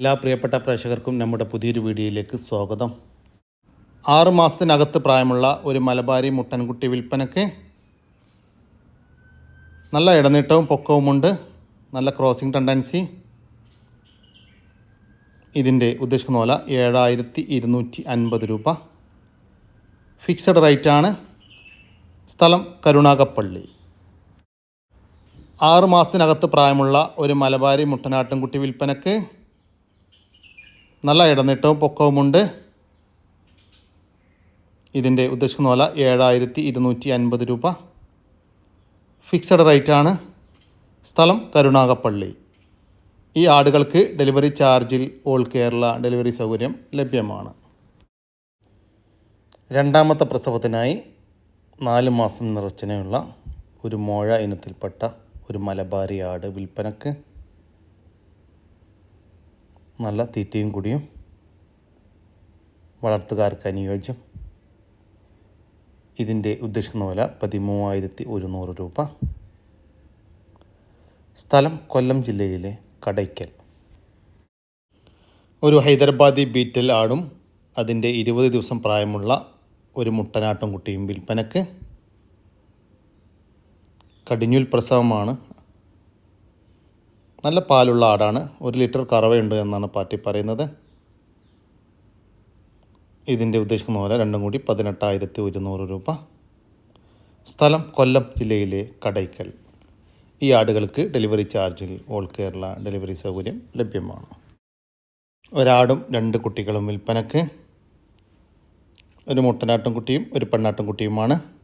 എല്ലാ പ്രിയപ്പെട്ട പ്രേക്ഷകർക്കും നമ്മുടെ പുതിയൊരു വീഡിയോയിലേക്ക് സ്വാഗതം. ആറ് മാസത്തിനകത്ത് പ്രായമുള്ള ഒരു മലബാരി മുട്ടൻകുട്ടി വിൽപ്പനയ്ക്ക് നല്ല ഇടനീട്ടവും പൊക്കവുമുണ്ട്. നല്ല ക്രോസിംഗ് ടെൻഡൻസി ഇതിന്റെ ഉദ്ദേശിക്കുന്ന പോലെ ഏഴായിരത്തി ഇരുന്നൂറ്റി അൻപത് രൂപ ഫിക്സഡ് റേറ്റാണ് സ്ഥലം കരുണാകപ്പള്ളി. ആറ് മാസത്തിനകത്ത് പ്രായമുള്ള ഒരു മലബാരി മുട്ടനാട്ടിൻകുട്ടി വിൽപ്പനക്ക് നല്ല ഇടനീട്ടവും പൊക്കവുമുണ്ട്. ഇതിന്റെ ഉദ്ദേശിക്കുന്ന പോലെ ഏഴായിരത്തി ഇരുന്നൂറ്റി അൻപത് രൂപ. ഫിക്സഡ് റേറ്റാണ്. സ്ഥലം കരുണാകപ്പള്ളി ഈ ആടുകൾക്ക് ഡെലിവറി ചാർജിൽ ഓൾ കേരള ഡെലിവറി സൗകര്യം ലഭ്യമാണ്. രണ്ടാമത്തെ പ്രസവത്തിനായി നാല് മാസം നിറച്ചനെയുള്ള ഒരു മോഴ ഇനത്തിൽപ്പെട്ട ഒരു മലബാരി ആട് വിൽപ്പനക്ക് നല്ല തീറ്റയും കൂടിയും വളർത്തുകാർക്ക് അനുയോജ്യം. ഇതിന്റെ ഉദ്ദേശിക്കുന്ന വില പതിമൂവായിരത്തി ഒരുന്നൂറ് രൂപ. സ്ഥലം കൊല്ലം ജില്ലയിലെ കടയ്ക്കൽ. ഒരു ഹൈദരാബാദി ബീറ്റൽ ആടും അതിന്റെ ഇരുപത് ദിവസം പ്രായമുള്ള ഒരു മുട്ടനാട്ടും കുട്ടിയും വിൽപ്പനക്ക്. കടിഞ്ഞൂൽ പ്രസവമാണ് നല്ല പാലുള്ള ആടാണ്. ഒരു ലിറ്റർ കറവയുണ്ട് എന്നാണ് പാർട്ടി പറയുന്നത്. ഇതിന്റെ ഉദ്ദേശിക്കുന്ന പോലെ രണ്ടും കൂടി പതിനെട്ടായിരത്തി ഒരുന്നൂറ് രൂപ. സ്ഥലം കൊല്ലം ജില്ലയിലെ കടയ്ക്കൽ. ഈ ആടുകൾക്ക് ഡെലിവറി ചാർജിൽ ഓൾ കേരള ഡെലിവറി സൗകര്യം ലഭ്യമാണ്. ഒരാടും രണ്ട് കുട്ടികളും വിൽപ്പനക്ക്. ഒരു മുട്ടനാട്ടും കുട്ടിയും ഒരു പെണ്ണാട്ടും കുട്ടിയുമാണ്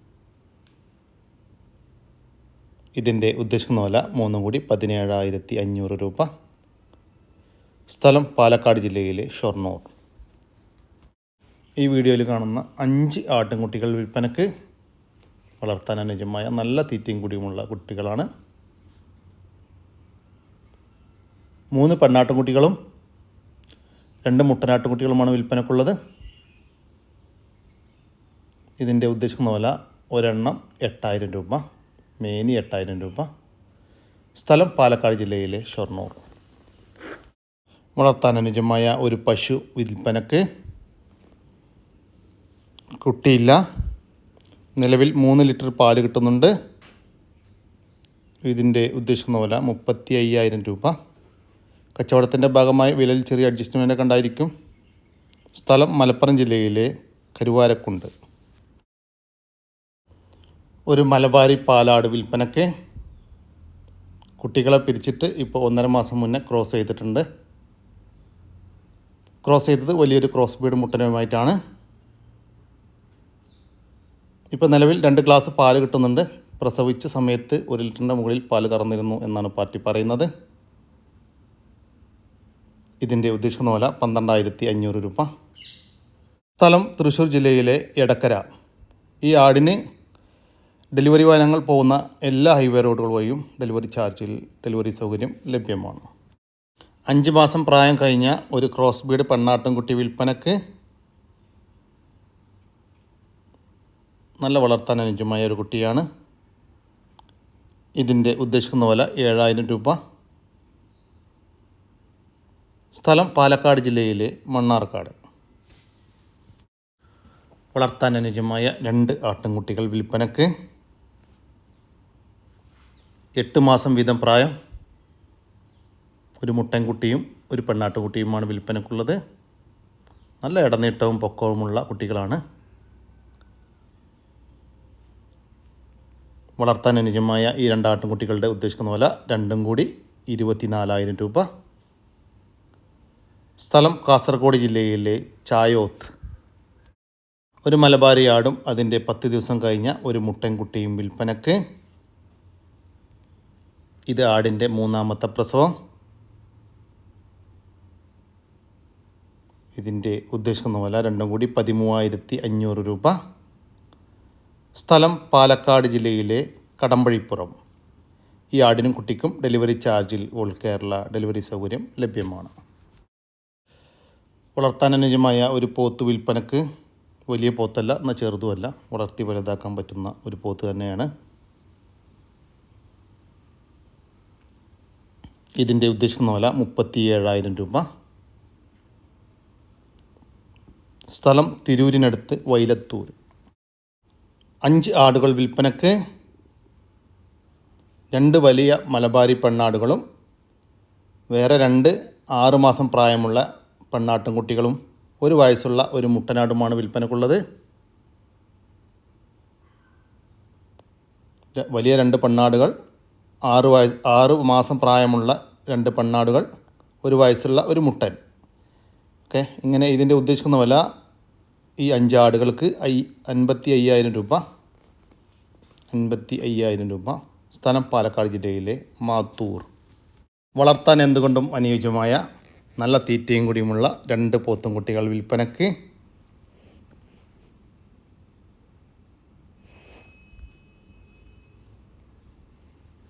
ഇതിന്റെ ഉദ്ദേശിക്കുന്ന വില മൂന്നും കൂടി പതിനേഴായിരത്തി അഞ്ഞൂറ് രൂപ. സ്ഥലം പാലക്കാട് ജില്ലയിലെ ഷൊർണൂർ. ഈ വീഡിയോയിൽ കാണുന്ന അഞ്ച് ആട്ടിൻകുട്ടികൾ വിൽപ്പനക്ക് വളർത്താൻ അനുജമായ നല്ല തീറ്റയും കുടിയുമുള്ള കുട്ടികളാണ്. മൂന്ന് പെണ്ണാട്ടുംകുട്ടികളും രണ്ട് മുട്ടനാട്ടുംകുട്ടികളുമാണ് വിൽപ്പനക്കുള്ളത്. ഇതിന്റെ ഉദ്ദേശിക്കുന്ന വില ഒരെണ്ണം എട്ടായിരം രൂപ. മേനി എട്ടായിരം രൂപ. സ്ഥലം പാലക്കാട് ജില്ലയിലെ ഷൊർണൂർ. വളർത്താൻ അനുജമായ ഒരു പശു വിൽപ്പനക്ക് കുട്ടിയില്ല. നിലവിൽ മൂന്ന് ലിറ്റർ പാൽ കിട്ടുന്നുണ്ട്. ഇതിന്റെ ഉദ്ദേശിക്കുന്ന വില മുപ്പത്തി അയ്യായിരം രൂപ. കച്ചവടത്തിന്റെ ഭാഗമായി വിലയിൽ ചെറിയ അഡ്ജസ്റ്റ്മെന്റ് ഒക്കെ ഉണ്ടായിരിക്കും. സ്ഥലം മലപ്പുറം ജില്ലയിലെ കരുവാരക്കുണ്ട്. ഒരു മലബാരി പാലാട് വിൽപ്പനയ്ക്ക് കുട്ടികളെ പിരിച്ചിട്ട് ഇപ്പോൾ ഒന്നര മാസം മുന്നേ ക്രോസ് ചെയ്തിട്ടുണ്ട്. ക്രോസ് ചെയ്തത് വലിയൊരു ക്രോസ് ബീഡ് മുട്ടനുമായിട്ടാണ്. ഇപ്പോൾ നിലവിൽ രണ്ട് ഗ്ലാസ് പാൽ കിട്ടുന്നുണ്ട്. പ്രസവിച്ച സമയത്ത് ഒരു ലിറ്ററിന്റെ മുകളിൽ പാൽ കറന്നിരുന്നു എന്നാണ് പാർട്ടി പറയുന്നത്. ഇതിന്റെ ഉദ്ദേശിക്കുന്ന വില പന്ത്രണ്ടായിരത്തി അഞ്ഞൂറ് രൂപ. സ്ഥലം തൃശ്ശൂർ ജില്ലയിലെ എടക്കര. ഈ ആടിന് ഡെലിവറി വാഹനങ്ങൾ പോകുന്ന എല്ലാ ഹൈവേ റോഡുകൾ വഴിയും ഡെലിവറി ചാർജിൽ ഡെലിവറി സൗകര്യം ലഭ്യമാണ്. അഞ്ച് മാസം പ്രായം കഴിഞ്ഞ ഒരു ക്രോസ് ബീഡ് പെണ്ണാട്ടുംകുട്ടി വിൽപ്പനക്ക് നല്ല വളർത്താൻ അനുജ്യമായ ഒരു കുട്ടിയാണ്. ഇതിന്റെ ഉദ്ദേശിക്കുന്ന വില ഏഴായിരം രൂപ. സ്ഥലം പാലക്കാട് ജില്ലയിലെ മണ്ണാർക്കാട്. വളർത്താൻ അനുജ്യമായ രണ്ട് ആട്ടിൻകുട്ടികൾ വിൽപ്പനക്ക്. എട്ട് മാസം വീതം പ്രായം. ഒരു മുട്ടൻകുട്ടിയും ഒരു പെണ്ണാട്ടുകുട്ടിയുമാണ് വിൽപ്പനക്കുള്ളത്. നല്ല ഇടനീട്ടവും പൊക്കവുമുള്ള കുട്ടികളാണ്. വളർത്താൻ അനുജമായ ഈ രണ്ട് ഉദ്ദേശിക്കുന്ന പോലെ രണ്ടും കൂടി ഇരുപത്തിനാലായിരം രൂപ. സ്ഥലം കാസർഗോഡ് ജില്ലയിലെ ചായോത്ത്. ഒരു മലബാരി ആടും അതിന്റെ പത്ത് ദിവസം കഴിഞ്ഞ ഒരു മുട്ടൻകുട്ടിയും വിൽപ്പനക്ക്. ഇത് ആടിന്റെ മൂന്നാമത്തെ പ്രസവം. ഇതിന്റെ ഉദ്ദേശിക്കുന്ന വില രണ്ടും കൂടി പതിമൂവായിരത്തി അഞ്ഞൂറ് രൂപ. സ്ഥലം പാലക്കാട് ജില്ലയിലെ കടമ്പഴിപ്പുറം. ഈ ആടിനും കുട്ടിക്കും ഡെലിവറി ചാർജിൽ ഓൾ കേരള ഡെലിവറി സൗകര്യം ലഭ്യമാണ്. വളർത്താൻ അനുജമായ ഒരു പോത്ത് വിൽപ്പനക്ക് വലിയ പോത്തല്ല എന്നാൽ ചെറുതുമല്ല. വളർത്തി വലുതാക്കാൻ പറ്റുന്ന ഒരു പോത്ത് തന്നെയാണ്. ഇതിന്റെ ഉദ്ദേശിക്കുന്ന വില മുപ്പത്തി ഏഴായിരം രൂപ. സ്ഥലം തിരൂരിനടുത്ത് വൈലത്തൂർ അഞ്ച് ആടുകൾ വിൽപ്പനക്ക് രണ്ട് വലിയ മലബാരി പെണ്ണാടുകളും വേറെ രണ്ട് ആറുമാസം പ്രായമുള്ള പെണ്ണാട്ടും കുട്ടികളും ഒരു വയസ്സുള്ള ഒരു മുട്ടനാടുമാണ് വിൽപ്പനക്കുള്ളത്. വലിയ രണ്ട് പെണ്ണാടുകൾ ആറ് വയസ്സ് ആറ് മാസം പ്രായമുള്ള രണ്ട് പെണ്ണാടുകൾ ഒരു വയസ്സുള്ള ഒരു മുട്ടൻ. ഓക്കെ ഇങ്ങനെ ഇതിന്റെ ഉദ്ദേശിക്കുന്ന വില ഈ അഞ്ചാടുകൾക്ക് ഐ അൻപത്തി അയ്യായിരം രൂപ. അൻപത്തി അയ്യായിരം രൂപ. സ്ഥലം പാലക്കാട് ജില്ലയിലെ മാത്തൂർ. വളർത്താൻ എന്തുകൊണ്ടും അനുയോജ്യമായ നല്ല തീറ്റയും കൂടിയുമുള്ള രണ്ട് പോത്തും കുട്ടികൾ വിൽപ്പനക്ക്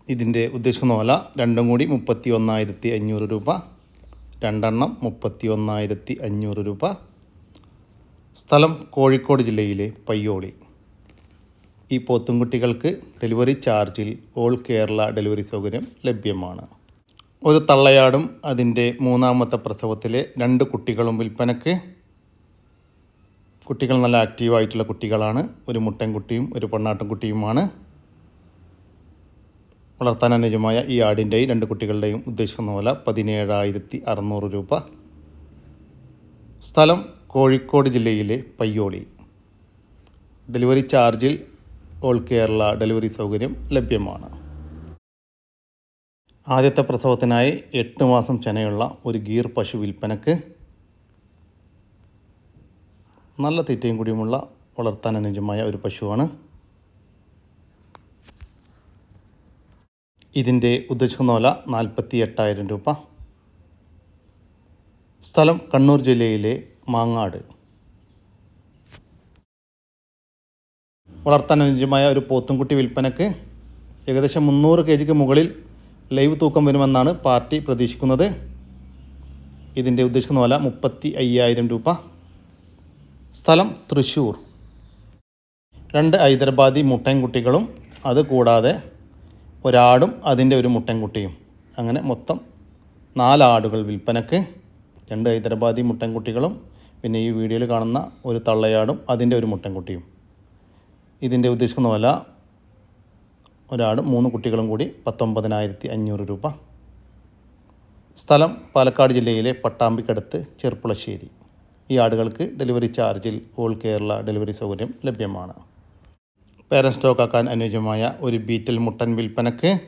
ഇതിന്റെ ഉദ്ദേശമൊന്നുമല്ല രണ്ടും കൂടി മുപ്പത്തി ഒന്നായിരത്തി അഞ്ഞൂറ് രൂപ. രണ്ടെണ്ണം മുപ്പത്തി ഒന്നായിരത്തി അഞ്ഞൂറ് രൂപ. സ്ഥലം കോഴിക്കോട് ജില്ലയിലെ പയ്യോളി. ഈ പോത്തുംകുട്ടികൾക്ക് ഡെലിവറി ചാർജിൽ ഓൾ കേരള ഡെലിവറി സൗകര്യം ലഭ്യമാണ്. ഒരു തള്ളയാടും അതിന്റെ മൂന്നാമത്തെ പ്രസവത്തിലെ രണ്ട് കുട്ടികളും വിൽപ്പനക്ക് കുട്ടികൾ നല്ല ആക്റ്റീവായിട്ടുള്ള കുട്ടികളാണ്. ഒരു മുട്ടൻകുട്ടിയും ഒരു പെണ്ണാട്ടുംകുട്ടിയുമാണ്. വളർത്താൻ അനുജമായ ഈ ആടിന്റെയും രണ്ട് കുട്ടികളുടെയും ഉദ്ദേശിക്കുന്ന വില പതിനേഴായിരത്തി അറുന്നൂറ് രൂപ. സ്ഥലം കോഴിക്കോട് ജില്ലയിലെ പയ്യോളി. ഡെലിവറി ചാർജിൽ ഓൾ കേരള ഡെലിവറി സൗകര്യം ലഭ്യമാണ്. ആദ്യത്തെ പ്രസവത്തിനായി എട്ട് മാസം ചെനയുള്ള ഒരു ഗീർ പശു വിൽപ്പനക്ക് നല്ല തീറ്റയും കൂടിയുമുള്ള വളർത്താൻ അനുജമായ ഒരു പശുവാണ് ഇതിന്റെ ഉദ്ദേശനോല നാൽപ്പത്തി എട്ടായിരം രൂപ. സ്ഥലം കണ്ണൂർ ജില്ലയിലെ മാങ്ങാട്. വളർത്താൻ അനുയോജ്യമായ ഒരു പോത്തുംകുട്ടി വിൽപ്പനക്ക് ഏകദേശം മുന്നൂറ് കെ ജിക്ക് മുകളിൽ ലൈവ് തൂക്കം വരുമെന്നാണ് പാർട്ടി പ്രതീക്ഷിക്കുന്നത്. ഇതിന്റെ ഉദ്ദേശിക്കുന്ന വില മുപ്പത്തി അയ്യായിരം രൂപ. സ്ഥലം തൃശ്ശൂർ. രണ്ട് ഹൈദരാബാദി മുട്ടൻകുട്ടികളും അതുകൂടാതെ ഒരാടും അതിന്റെ ഒരു മുട്ടൻകുട്ടിയും. അങ്ങനെ മൊത്തം നാലാടുകൾ വിൽപ്പനക്ക്. രണ്ട് ഹൈദരാബാദി മുട്ടൻകുട്ടികളും പിന്നെ ഈ വീഡിയോയിൽ കാണുന്ന ഒരു തള്ളയാടും അതിന്റെ ഒരു മുട്ടൻകുട്ടിയും. ഇതിന്റെ ഉദ്ദേശിക്കുന്ന വില ഒരാടും മൂന്ന് കുട്ടികളും കൂടി പത്തൊമ്പതിനായിരത്തി അഞ്ഞൂറ് രൂപ. സ്ഥലം പാലക്കാട് ജില്ലയിലെ പട്ടാമ്പിക്കടുത്ത് ചെർപ്പുളശ്ശേരി. ഈ ആടുകൾക്ക് ഡെലിവറി ചാർജിൽ ഓൾ കേരള ഡെലിവറി സൗകര്യം ലഭ്യമാണ്. പേരൻ സ്റ്റോക്കാക്കാൻ അനുയോജ്യമായ ഒരു ബീറ്റൽ മുട്ടൻ വിൽപ്പനക്ക്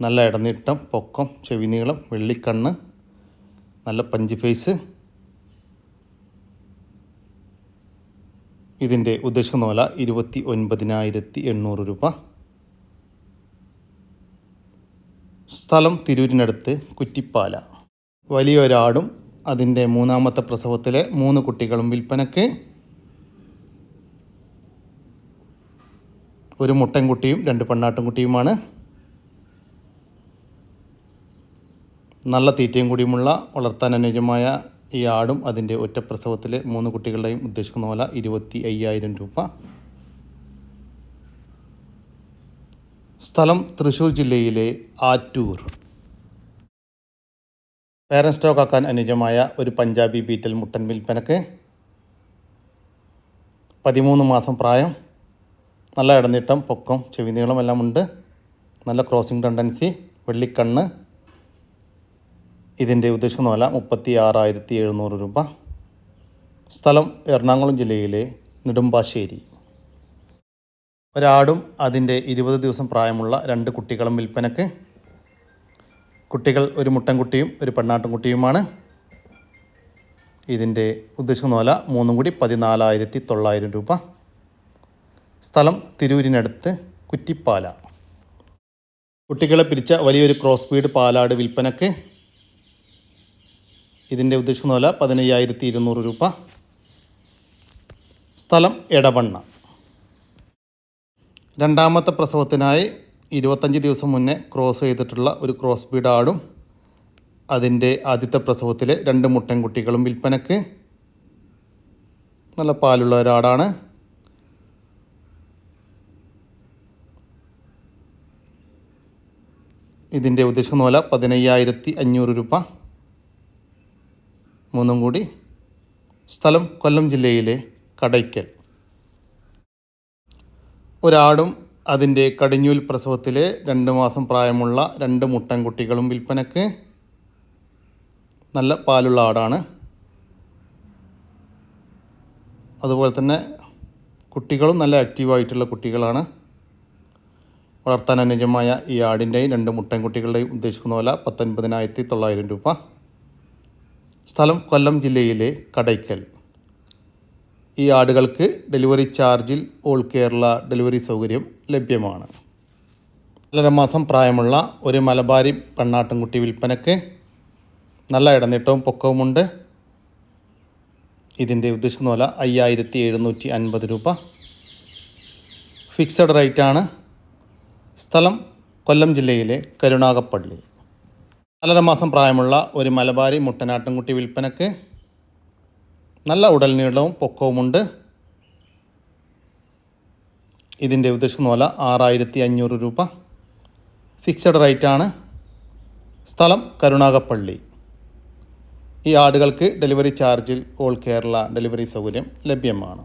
നല്ല ഇടനീട്ടം പൊക്കം ചെവിനീളം വെള്ളിക്കണ്ണ് നല്ല പഞ്ച് ഫേസ്. ഇതിന്റെ ഉദ്ദേശിക്കുന്ന വില ഇരുപത്തി ഒൻപതിനായിരത്തി എണ്ണൂറ് രൂപ. സ്ഥലം തിരൂരിനടുത്ത് കുറ്റിപ്പാല. വലിയൊരാടും അതിന്റെ മൂന്നാമത്തെ പ്രസവത്തിലെ മൂന്ന് കുട്ടികളും വിൽപ്പനക്ക് ഒരു മുട്ടൻകുട്ടിയും രണ്ട് പെണ്ണാട്ടുംകുട്ടിയുമാണ്. നല്ല തീറ്റയും കൂടിയുമുള്ള വളർത്താൻ അനുയോജ്യമായ ഈ ആടും അതിന്റെ ഒറ്റപ്രസവത്തിലെ മൂന്ന് കുട്ടികളുടെയും ഉദ്ദേശിക്കുന്ന പോലെ ഇരുപത്തി അയ്യായിരം രൂപ. സ്ഥലം തൃശ്ശൂർ ജില്ലയിലെ ആറ്റൂർ. പേരൻ സ്റ്റോക്ക് ആക്കാൻ അനുയോജ്യമായ ഒരു പഞ്ചാബി ബീറ്റൽ മുട്ടൻ വിൽപ്പനക്ക് പതിമൂന്ന് മാസം പ്രായം. നല്ല ഇടനീട്ടം പൊക്കം ചെവി എല്ലാം ഉണ്ട് നല്ല ക്രോസിംഗ് ടെൻഡൻസി വെള്ളിക്കണ്ണ്. ഇതിന്റെ ഉദ്ദേശിക്കുന്ന വില മുപ്പത്തി ആറായിരത്തി എഴുന്നൂറ് രൂപ. സ്ഥലം എറണാകുളം ജില്ലയിലെ നെടുമ്പാശ്ശേരി. ഒരാടും അതിന്റെ ഇരുപത് ദിവസം പ്രായമുള്ള രണ്ട് കുട്ടികളും വിൽപ്പനക്ക്. കുട്ടികൾ ഒരു മുട്ടൻകുട്ടിയും ഒരു പെണ്ണാട്ടുംകുട്ടിയുമാണ്. ഇതിന്റെ ഉദ്ദേശിക്കുന്ന വില മൂന്നും കൂടി പതിനാലായിരത്തി തൊള്ളായിരം രൂപ. സ്ഥലം തിരൂരിനടുത്ത് കുറ്റിപ്പാല. കുട്ടികളെ പിരിച്ച വലിയൊരു ക്രോസ് ബീഡ് പാലാട് വിൽപ്പനക്ക് ഇതിന്റെ ഉദ്ദേശിക്കുന്ന വില പതിനയ്യായിരത്തി ഇരുന്നൂറ് രൂപ. സ്ഥലം എടവണ്ണ. രണ്ടാമത്തെ പ്രസവത്തിനായി ഇരുപത്തഞ്ച് ദിവസം മുന്നേ ക്രോസ് ചെയ്തിട്ടുള്ള ഒരു ക്രോസ് ബീഡ് ആടും അതിന്റെ ആദ്യത്തെ പ്രസവത്തിലെ രണ്ട് മുട്ടൻ കുട്ടികളും വിൽപ്പനക്ക്. നല്ല പാലുള്ള ഒരാടാണ്. ഇതിന്റെ ഉദ്ദേശിക്കുന്ന വില പതിനയ്യായിരത്തി അഞ്ഞൂറ് രൂപ. മൂന്നും കൂടി സ്ഥലം കൊല്ലം ജില്ലയിലെ കടയ്ക്കൽ. ഒരാടും അതിന്റെ കടിഞ്ഞൂൽ പ്രസവത്തിലെ രണ്ട് മാസം പ്രായമുള്ള രണ്ട് മുട്ടൻകുട്ടികളും വിൽപ്പനക്ക് നല്ല പാലുള്ള ആടാണ്. അതുപോലെ തന്നെ കുട്ടികളും നല്ല ആക്റ്റീവായിട്ടുള്ള കുട്ടികളാണ്. വളർത്താൻ അനുയോജ്യമായ ഈ ആടിന്റെയും രണ്ട് മുട്ടൻകുട്ടികളുടെയും ഉദ്ദേശിക്കുന്ന വില പത്തൊൻപതിനായിരത്തി തൊള്ളായിരം രൂപ. സ്ഥലം കൊല്ലം ജില്ലയിലെ കടയ്ക്കൽ. ഈ ആടുകൾക്ക് ഡെലിവറി ചാർജിൽ ഓൾ കേരള ഡെലിവറി സൗകര്യം ലഭ്യമാണ്. നാലര മാസം പ്രായമുള്ള ഒരു മലബാരി പെണ്ണാട്ടുംകുട്ടി വിൽപ്പനയ്ക്ക് നല്ല ഇടനീട്ടവും പൊക്കവുമുണ്ട്. ഇതിന്റെ ഉദ്ദേശിക്കുന്ന വില അയ്യായിരത്തി എഴുന്നൂറ്റി അൻപത് രൂപ. ഫിക്സഡ് റേറ്റാണ്. സ്ഥലം കൊല്ലം ജില്ലയിലെ കരുണാകപ്പള്ളി നാലര മാസം പ്രായമുള്ള ഒരു മലബാരി മുട്ടനാട്ടിൻകുട്ടി വിൽപ്പനക്ക് നല്ല ഉടൽ നീളവും പൊക്കവുമുണ്ട്. ഇതിന്റെ ഉദ്ദേശം വില ആറായിരത്തി അഞ്ഞൂറ് രൂപ. ഫിക്സഡ് റേറ്റാണ് സ്ഥലം കരുണാകപ്പള്ളി ഈ ആടുകൾക്ക് ഡെലിവറി ചാർജിൽ ഓൾ കേരള ഡെലിവറി സൗകര്യം ലഭ്യമാണ്.